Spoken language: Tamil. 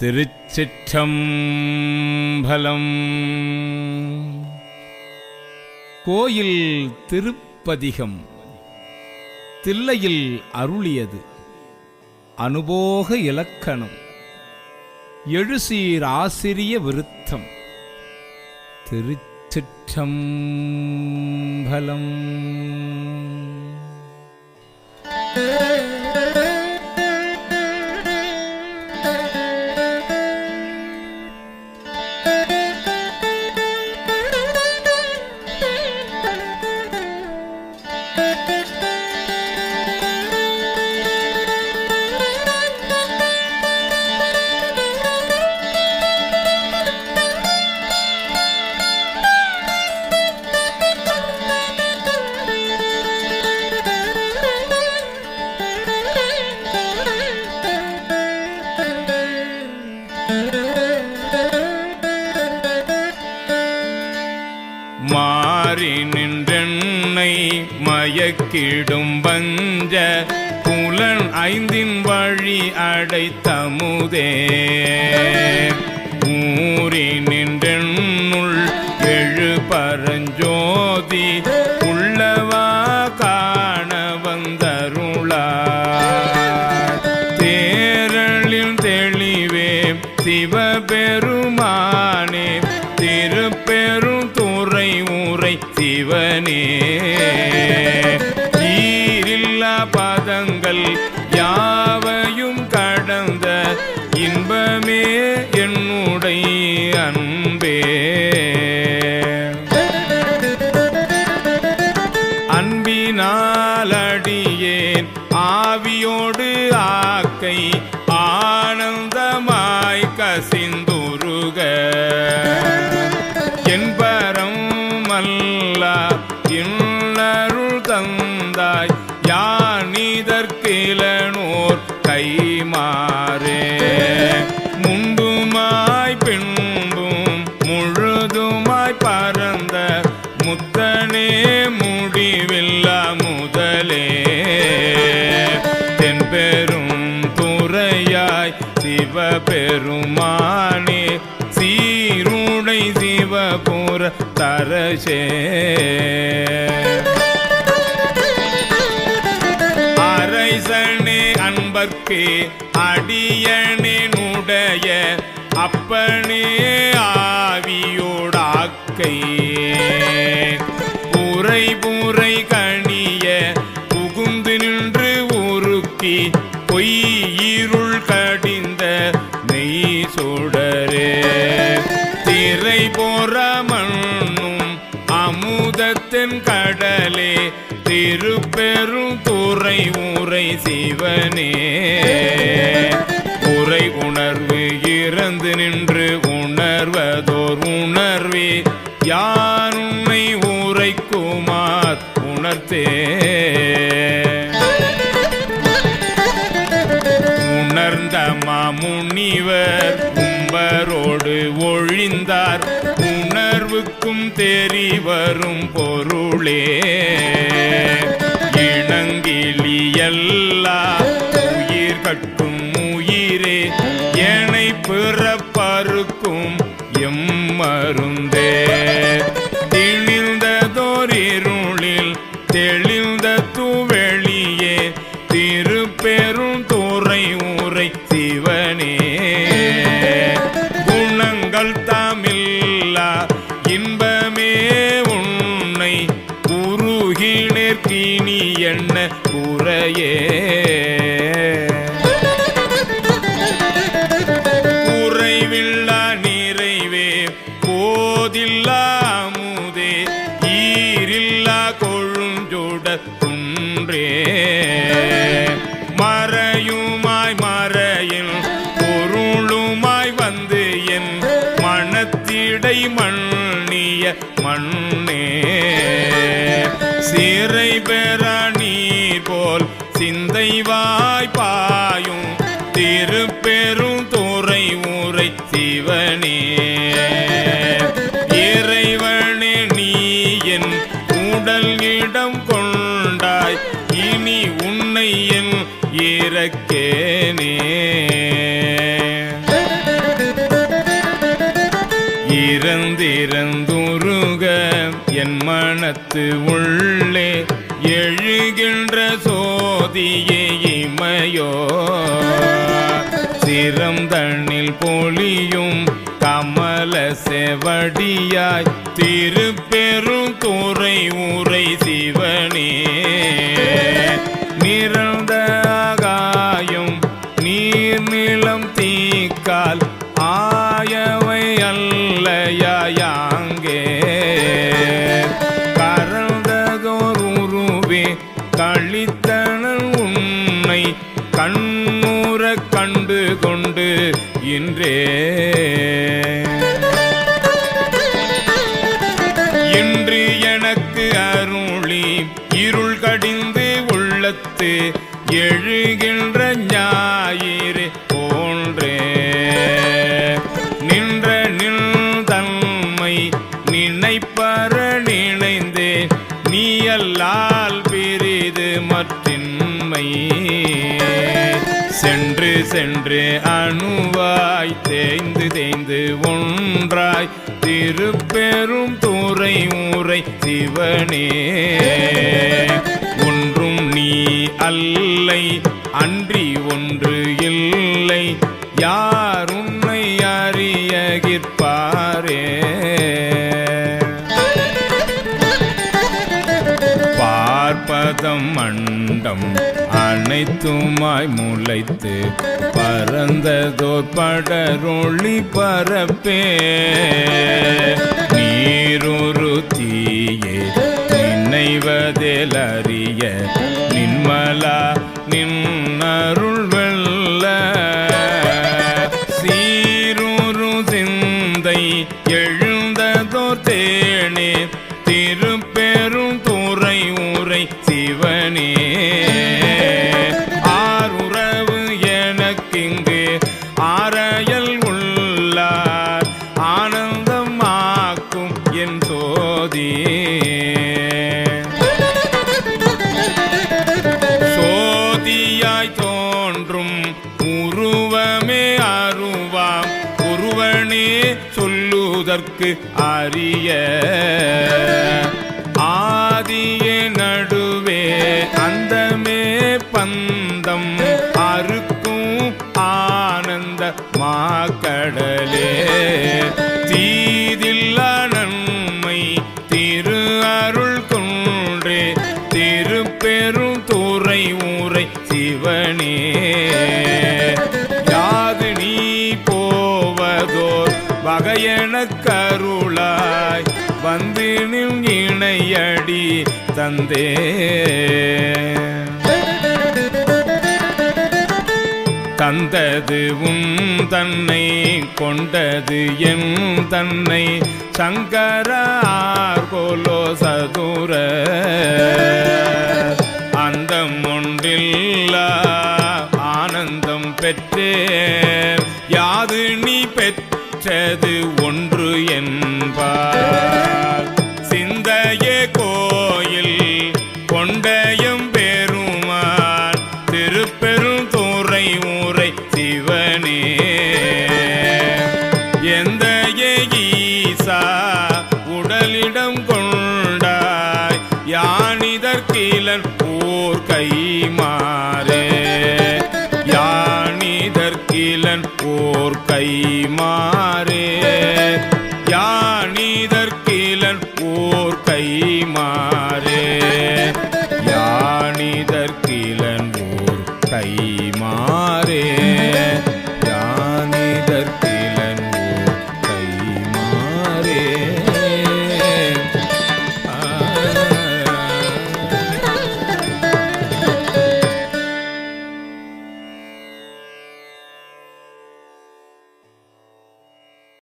திருச்சிற்றம்பலம். கோயில் திருப்பதிகம். தில்லையில் அருளியது. அனுபோக இலக்கணம். எழுசீர் ஆசிரிய விருத்தம். திருச்சிற்றம்பலம். மாறி நின்றென்னை மயக்கிடும் வஞ்ச புலன் ஐந்தின் வழி அடைத்தமுதே. ஊறி நின்றென்னுள் எழு பரஞ்சோதி உள்ளவா காண வந்தருளா. தேரளில் தெளிவே சிவபெருமானே திருப்பெரும் துறை உரை சிவனே. இன்பமே என் பிறந்த முத்தனே முடிவில்லா முதலே. தென்பெரும் துறையாய் சிவபெருமானே சீருடை சிவபுர தரசே. அரைசனே அன்பர்க்கு அடியனேனுடைய அப்பனே ஆவியோடாக ஆவியோடாக்கை புரை புரை கணிய புகுந்து நின்று உருக்கி பொய்யிருள் கடிந்த நெய் சுடரே. திரை போற மண்ணும் அமுதத்தின் கடலே திருப்பெரும் துறை உரை சிவனே. ஒழிந்தார். உணர்வுக்கும் தேறி வரும் பொருளே. இணங்கிலியல்லா உயிர் கட்டும் உயிரே. எனை பிறப்பருக்கும் எம்மரும் உருகினேற்கினி என்ன குறையே? பெரும் துறை ஊரை சிவனே. இறைவனே நீ என் உடல் இடம் கொண்டாய். இனி உன்னை என் இறக்கேனே. இறந்திறந்துருக என் மனத்து உள்ளே எழுகின்ற சோதியே இமையோ. சிரம் தண்ணில் பொழியும் கமல செவடியாய் திருப்பெரும் துறை உரை சிவனே. நிறந்த ஆகாயம் நீர் நிலம் தீக்கால் ஆயவை அல்லையாங்கே கரந்ததோர் உருவே கழித்தனன் உன்னை கண் இன்றே. இன்று எனக்கு அருளி இருள் கடிந்து உள்ளத்து எழுகின்ற ஞாயிறு சென்று அணுவாய் தேய்ந்து தேய்ந்து ஒன்றாய் திருப்பெரும் துறை ஊரை சிவனே. ஒன்றும் நீ அல்லை அன்றி ஒன்று இல்லை. யார் உன்னை அறியகிற்பாரே? பார்ப்பதம் மண்டம் அனைத்துமாய் முளைத்து பறந்ததோர் படரொளி பரப்பே. நீரொரு தீயே நினைவதில் அறிய நின்மலா நின்னருள் வெல்ல. சீருரு சிந்தை எழுந்ததோ தேனே திருப்பெரும் துறை உரை சிவனே. உருவத்தாய் தோன்றும் உருவமே அருவாம். ஒருவனே சொல்லுதற்கு அறிய. ஆதிய நடுவே அந்தமே பந்தம் அறுக்கும் ஆனந்த மாக்கடலே. வகையெனக் கருளாய் வந்து இணையடி தந்தே. தந்தது உன் தன்னை கொண்டது என் தன்னை. சங்கரார் கோலோ சதுர சிந்தையே